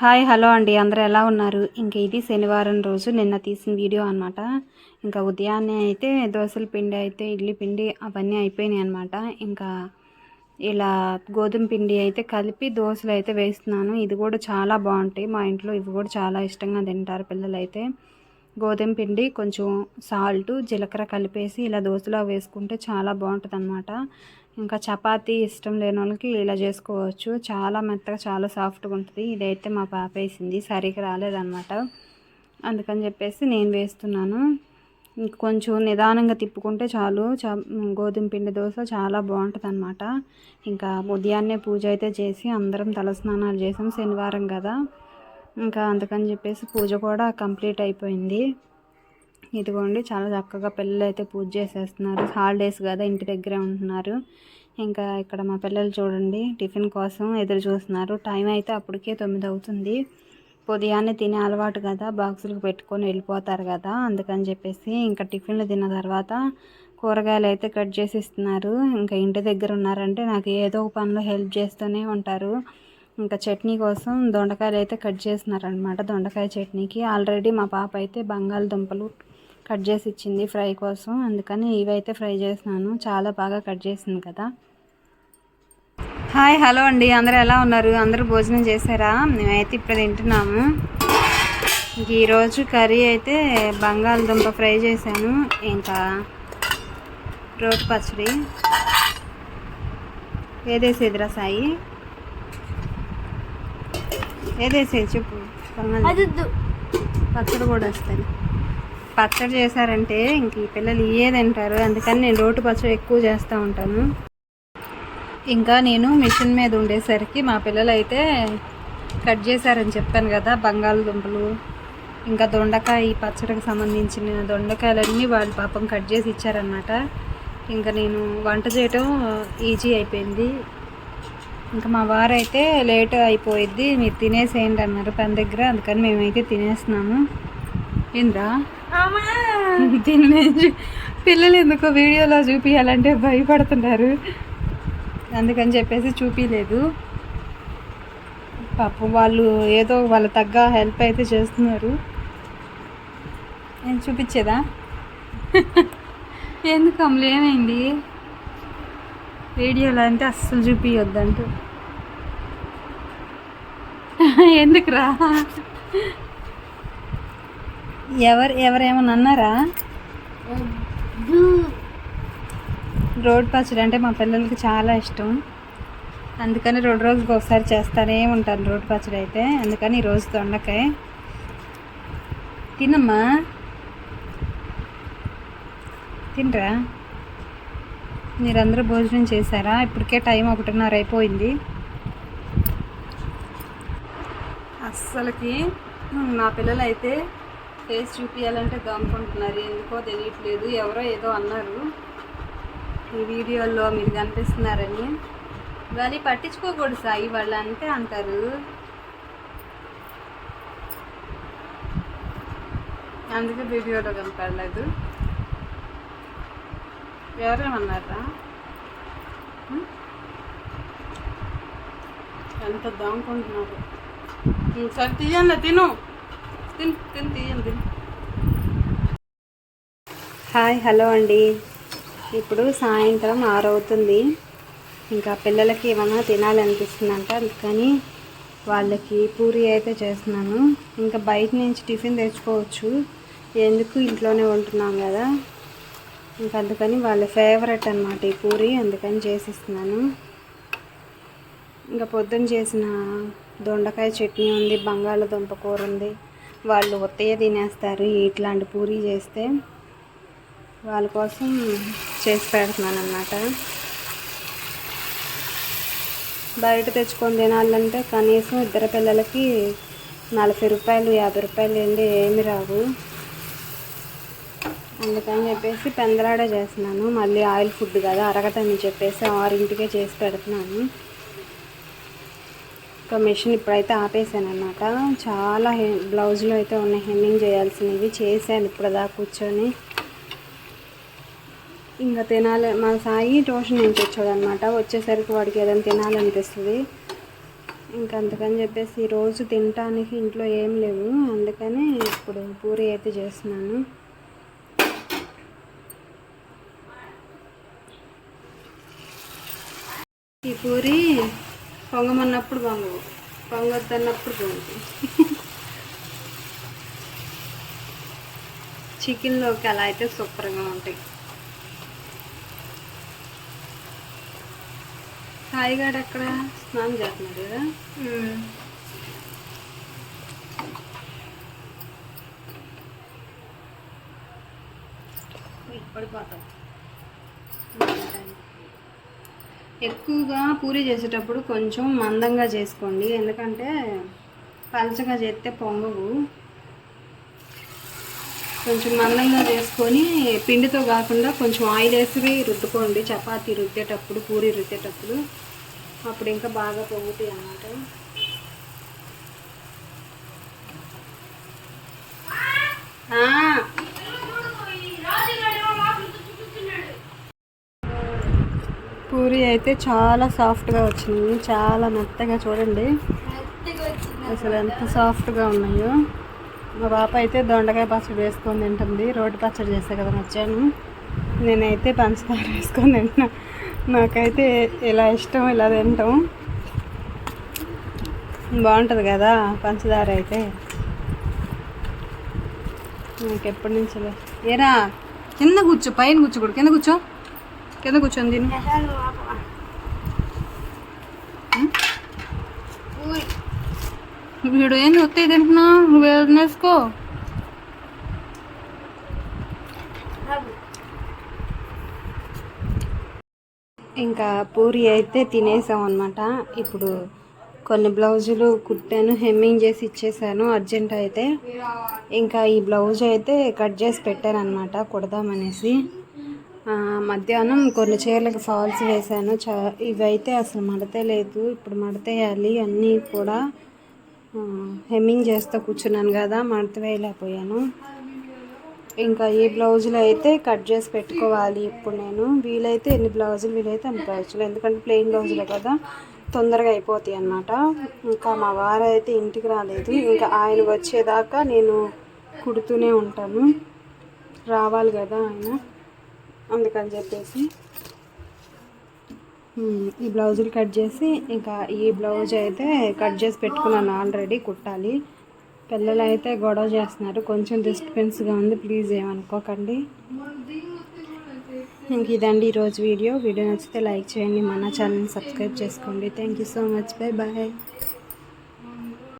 Hi hello అండి. అందరూ ఎలా ఉన్నారు? ఇంకా ఇది శనివారం రోజు నిన్న తీసిన వీడియో అనమాట ఇంకా ఉదయాన్నే అయితే దోశల పిండి అయితే ఇడ్లీ పిండి అవన్నీ అయిపోయినాయి అనమాట ఇంకా ఇలా గోధుమ పిండి అయితే కలిపి దోశలు అయితే వేస్తున్నాను. ఇది కూడా చాలా బాగుంటాయి. మా ఇంట్లో ఇవి కూడా చాలా ఇష్టంగా తింటారు పిల్లలైతే. గోధుమ పిండి కొంచెం సాల్ట్ జీలకర్ర కలిపేసి ఇలా దోశలో వేసుకుంటే చాలా బాగుంటుంది అనమాట ఇంకా చపాతీ ఇష్టం లేని వాళ్ళకి ఇలా చేసుకోవచ్చు. చాలా మెత్తగా చాలా సాఫ్ట్గా ఉంటుంది. ఇదైతే మా పాప వేసింది. సరిగ్గా రాలేదన్నమాట. అందుకని చెప్పేసి నేను వేస్తున్నాను. కొంచెం నిదానంగా తిప్పుకుంటే చాలు. చా గోధుమ పిండి దోశ చాలా బాగుంటుంది అనమాట ఇంకా ఉదయాన్నే పూజ అయితే చేసి అందరం తలస్నానాలు చేసాం శనివారం కదా. ఇంకా అందుకని చెప్పేసి పూజ కూడా కంప్లీట్ అయిపోయింది. ఇదిగోండి చాలా చక్కగా పిల్లలు అయితే పూజ చేసేస్తున్నారు. హాలిడేస్ కదా ఇంటి దగ్గరే ఉంటున్నారు. ఇంకా ఇక్కడ మా పిల్లలు చూడండి టిఫిన్ కోసం ఎదురు చూస్తున్నారు. టైం అయితే అప్పటికే తొమ్మిది అవుతుంది. ఉదయాన్నే తినే అలవాటు కదా బాక్సులకు పెట్టుకొని వెళ్ళిపోతారు కదా అందుకని చెప్పేసి ఇంకా టిఫిన్లు తిన్న తర్వాత కూరగాయలు అయితే కట్ చేసి ఇస్తున్నారు ఇంకా ఇంటి దగ్గర ఉన్నారంటే నాకు ఏదో ఒక పనిలో హెల్ప్ చేస్తూనే ఉంటారు. ఇంకా చట్నీ కోసం దొండకాయలు అయితే కట్ చేస్తున్నారనమాట దొండకాయ చట్నీకి. ఆల్రెడీ మా పాప అయితే బంగాళదుంపలు కట్ చేసి ఇచ్చింది ఫ్రై కోసం. అందుకని ఇవైతే ఫ్రై చేసినాను చాలా బాగా కట్ చేసింది కదా. హాయ్ హలో అండి. అందరూ ఎలా ఉన్నారు? అందరూ భోజనం చేశారా? మేమైతే ఇప్పుడు తింటున్నాము. ఇంక ఈరోజు కర్రీ అయితే బంగాళదుంప ఫ్రై చేశాను. ఇంకా రోటి పచ్చడి. ఏదేసేదిరా సాయి? ఏదేసేది చెప్పు. బంగాళదుంప పచ్చడి కూడా వస్తుంది పచ్చడి చేశారంటే ఇంక ఈ పిల్లలు ఏది తింటారు. అందుకని నేను రోటి పచ్చడి ఎక్కువ చేస్తూ ఉంటాను. ఇంకా నేను మిషన్ మీద ఉండేసరికి మా పిల్లలు అయితే కట్ చేశారని చెప్పాను కదా బంగాళదుంపలు. ఇంకా దొండకాయ ఈ పచ్చడికి సంబంధించిన దొండకాయలన్నీ వాళ్ళు పాపం కట్ చేసి ఇచ్చారనమాట ఇంకా నేను వంట చేయటం ఈజీ అయిపోయింది. ఇంకా మా వారు అయితే లేట్ అయిపోయిద్ది. మీరు తినేసేయండి అన్నారు పని దగ్గర. అందుకని మేమైతే తినేస్తున్నాము. ఏంద్రా? తినే పిల్లలు ఎందుకో వీడియోలో చూపించాలంటే భయపడుతున్నారు. అందుకని చెప్పేసి చూపించలేదు పాపం వాళ్ళు ఏదో వాళ్ళ తగ్గ హెల్ప్ అయితే చేస్తున్నారు. నేను చూపించేదా? ఎందుకు అమలు ఏమైంది? వీడియోలో అంటే అస్సలు చూపించొద్దంటూ ఎందుకురా? ఎవరు ఎవరేమన్నా అన్నారా? రోడ్ పచ్చడి అంటే మా పిల్లలకి చాలా ఇష్టం. అందుకని రెండు రోజులకు ఒకసారి చేస్తానే ఉంటాను రోడ్ పచ్చడి అయితే. అందుకని ఈరోజు దొండకాయ. తినమ్మా. తినరా? మీరందరూ భోజనం చేశారా? ఇప్పటికే టైం ఒకటిన్నర అయిపోయింది. అస్సలకి మా పిల్లలు అయితే ఫేస్ చూపించాలంటే దమ్ముకుంటున్నారు. ఎందుకో తెలియట్లేదు. ఎవరో ఏదో అన్నారు. ఈ వీడియోలో మీరు కనిపిస్తున్నారని. వాళ్ళు పట్టించుకోకూడదు సాయి వాళ్ళు అంటే అంటారు. అందుకే వీడియోలో కనపడలేదు. ఎవరేమన్నారా? ఎంత దాముకుంటున్నారు సరే తీయండి తిను తిను తిను తీయండి తిను హాయ్ హలో అండి. ఇప్పుడు సాయంత్రం ఆరు అవుతుంది ఇంకా పిల్లలకి ఏమైనా తినాలనిపిస్తుందంట అందుకని వాళ్ళకి పూరి అయితే చేస్తున్నాను. ఇంకా బయట నుంచి టిఫిన్ తెచ్చుకోవచ్చు. ఎందుకు ఇంట్లోనే ఉంటున్నాం కదా. ఇంకా అందుకని వాళ్ళ ఫేవరెట్ అనమాట ఈ పూరి అందుకని చేసిస్తున్నాను. ఇంకా పొద్దున్న చేసిన దొండకాయ చట్నీ ఉంది బంగాళదుంప కూర ఉంది. వాళ్ళు ఒత్తయ్య తినేస్తారు ఇట్లాంటి పూరి చేస్తే వాళ్ళ కోసం చేసి పెడుతున్నాను అన్నమాట బయట తెచ్చుకొని తినాలంటే కనీసం ఇద్దరు పిల్లలకి నలభై రూపాయలు యాభై రూపాయలు ఏంటి ఏమి రావు. అందుకని చెప్పేసి పెందలాడే చేస్తున్నాను. మళ్ళీ ఆయిల్ ఫుడ్ కదా అరగటని చెప్పేసి ఆరింటికే చేసి పెడుతున్నాను. ఒక మిషన్ ఇప్పుడైతే ఆపేసాను అనమాట చాలా హె బ్లౌజ్లో అయితే ఉన్నాయి. హెమ్మింగ్ చేయాల్సినవి చేశాను ఇప్పుడు దాకా కూర్చొని. ఇంకా తినాలి. మా సాయి ట్యూషన్ నుంచి వచ్చాడు అనమాట వచ్చేసరికి వాడికి ఏదైనా తినాలనిపిస్తుంది. ఇంకా అందుకని చెప్పేసి రోజు తినటానికి ఇంట్లో ఏం లేవు. అందుకని ఇప్పుడు పూరి అయితే చేస్తున్నాను. ఈ పూరి పొంగమన్నప్పుడు పొంగవు. పొంగొద్దన్నప్పుడు పొంగుతుంది చికెన్లోకి అలా అయితే సూపర్గా ఉంటాయి. సాయిగాడు అక్కడ స్నానం చేస్తున్నాడు. కదా పడిపోతాం ఎక్కువగా పూరి చేసేటప్పుడు కొంచెం మందంగా చేసుకోండి. ఎందుకంటే పలచగా చేస్తే పొంగవు. కొంచెం మందంగా చేసుకొని పిండితో కాకుండా కొంచెం ఆయిల్ వేసి రుద్దుకోండి. చపాతీ రుద్దేటప్పుడు పూరి రుద్దేటప్పుడు. అప్పుడు ఇంకా బాగా పొంగుతాయి అన్నమాట. పూరి అయితే చాలా సాఫ్ట్గా వచ్చింది. చాలా మెత్తగా చూడండి. అసలు ఎంత సాఫ్ట్గా ఉన్నాయో. మా పాప అయితే దొండకాయ పచ్చడి వేసుకొని తింటుంది. రోటి పచ్చడి చేస్తే కదా వచ్చాను నేనైతే పంచదార వేసుకొని తింటున్నా. నాకైతే ఇలా ఇష్టం ఇలా తింటాం. బాగుంటుంది కదా పంచదార అయితే. నాకు ఎప్పటి నుంచి ఏరా కింద కూర్చో పైన కూర్చోకూడదు కింద కూర్చో. కింద కూర్చొని తిను వీడు ఏంది వస్తే తింటున్నా? నువ్వు వేసుకో ఇంకా పూరి అయితే తినేసాం అనమాట ఇప్పుడు కొన్ని బ్లౌజులు కుట్టాను హెమ్మింగ్ చేసి ఇచ్చేసాను అర్జెంట్ అయితే. ఇంకా ఈ బ్లౌజ్ అయితే కట్ చేసి పెట్టాను అనమాట కుడదామనేసి. మధ్యాహ్నం కొన్ని చీరలకు ఫాల్స్ వేశాను. చా ఇవైతే అసలు మడతే లేదు. ఇప్పుడు మడతేయాలి. అన్నీ కూడా హెమ్మింగ్ చేస్తూ కూర్చున్నాను కదా మడత వేయలేకపోయాను ఇంకా ఈ బ్లౌజులు అయితే కట్ చేసి పెట్టుకోవాలి ఇప్పుడు నేను. వీలైతే ఎన్ని బ్లౌజులు వీలైతే అన్ని బ్లౌజులు. ఎందుకంటే ప్లెయిన్ బ్లౌజులే కదా తొందరగా అయిపోతాయి అన్నమాట. ఇంకా మా వారు అయితే ఇంటికి రాలేదు. ఇంకా ఆయన వచ్చేదాకా నేను కుడుతూనే ఉంటాను. రావాలి కదా ఆయన. అందుకని చెప్పేసి ఈ బ్లౌజులు కట్ చేసి ఇంకా ఈ బ్లౌజ్ అయితే కట్ చేసి పెట్టుకున్నాను ఆల్రెడీ కుట్టాలి. పిల్లలు అయితే గొడవ చేస్తున్నారు. కొంచెం డిస్టర్బెన్స్గా ఉంది. ప్లీజ్ ఏమనుకోకండి. ఇంక ఇదండి ఈరోజు వీడియో. వీడియో నచ్చితే లైక్ చేయండి. మన ఛానల్ని సబ్స్క్రైబ్ చేసుకోండి. Thank you so much. Bye bye.